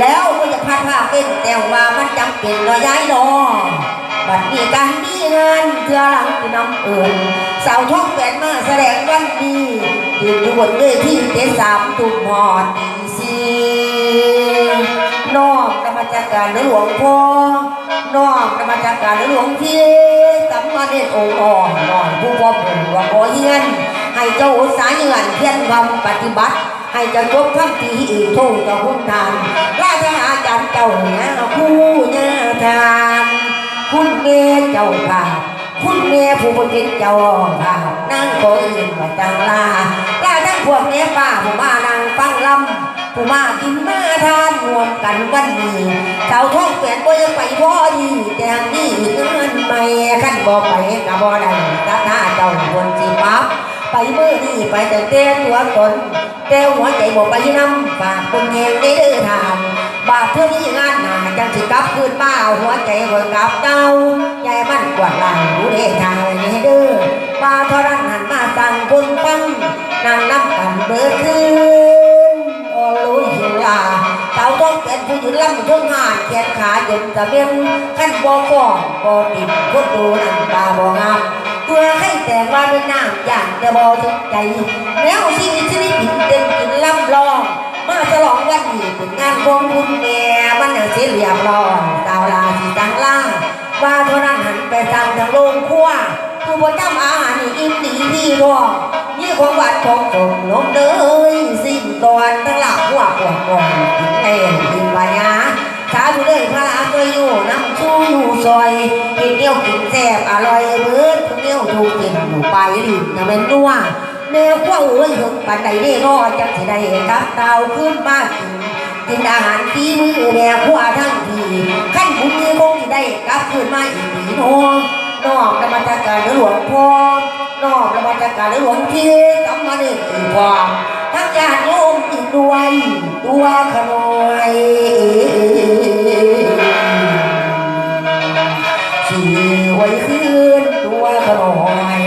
แล้วก็จะพาดผ้าเป็นแต่ว่ามันจำเป็นเราย้ายนอบัดนี้การมีงานเพื่อหลังคือนำเอิญสาวท้องแปดมาแสดงวันดียืนอยู่บนเวทีเตสามตุ่มหอดีสีนอกนมจากการหลวงพ่อนอกนมจากการหลวงพี่สัมมาเนตองค์อ่อนนอนผู้พ่อผมว่าขอเยียนให้เจ้าอุตสาห์เยือนเพียรความปฏิบัติ ให้จ้ายกทัพทีอีกทุ่งเจ้าหุ่นทานราชอาจารย์เจ้าเนี่ยผู้เนี่ยทาน คุณเมย์เจ้าค่ะคุณเมย์ผู้เป็นเจ้าค่ะนั่งก็อื่นมาจังลาลาทั้งพวกเนี้ป้าผู้มานั่งฟังลำผู้มากินมาทานรวมกันวันนี้เจ้าท้องแปดบ่ยังไปพอดีแต่งนี้เงินไม่ขั้นบ่ไปกับบ่ได้ตัดหน้าเจ้าคนสิปั๊บ ไปเมื่อนี่ไปแต่เต้ตัวตนเต้หัวใจบอกไปน้ำฝากคนแหงได้เด้อทานบาปเพื่อนี่งานหนาจังสิกลับคืนบ้าหัวใจคอยกลับเก้ายายมันกวาดหลังดูเด้ทางนี่เด้อป้าทรันหันมาสั่งคนฟังนางนับกันเบิดคืนโอ้ลุยหิลาเต่าต้องเป็นผู้ยืนลำทุ่งหานแขนขาจนตะเบียนขั้นบ่อก่อนบ่อติดคนดูนั่นตาบ่งาม จะบอทุกใจแล้วชีวิตชีวิตผิดเต็มกินล่ำลองมาฉลองวันนี้เป็นงานของคุณแม่มันอย่าเสียเหลี่ยมรองดาวลาสีจังล่างว่าเท่านั้นหันไปสั่งทางโรงครัวผู้ประจำอาหารอิ่มดีพี่รองนี่ของหวานของสมนมเด้ยสิ้นตอนทั้งหลักหัวปวดก่อนกินเองกินวายาสาธุเลยพระลาตัวอยู่น้ำ ดูซอยกินเดียวกินแซ่บอร่อยเบิดทุกเดียวถูกกินอยู่ไปริมนะเป็นนัวแนวข้าวเอ้ยถึงปันใดได้รอจังสิได้กับเตาขึ้นมากินกินอาหารที่มือแนวขั้วทั้งทีขั้นบุญนี้คงสิได้กลับขึ้นมาอีกทีโนนอกนมัสการหลวงพ่อนอกนมัสการหลวงพี่กำมาเด็กอีกความทั้งญาติโยมอีกด้วยตัว ที่ไว้คืนตัวขโมย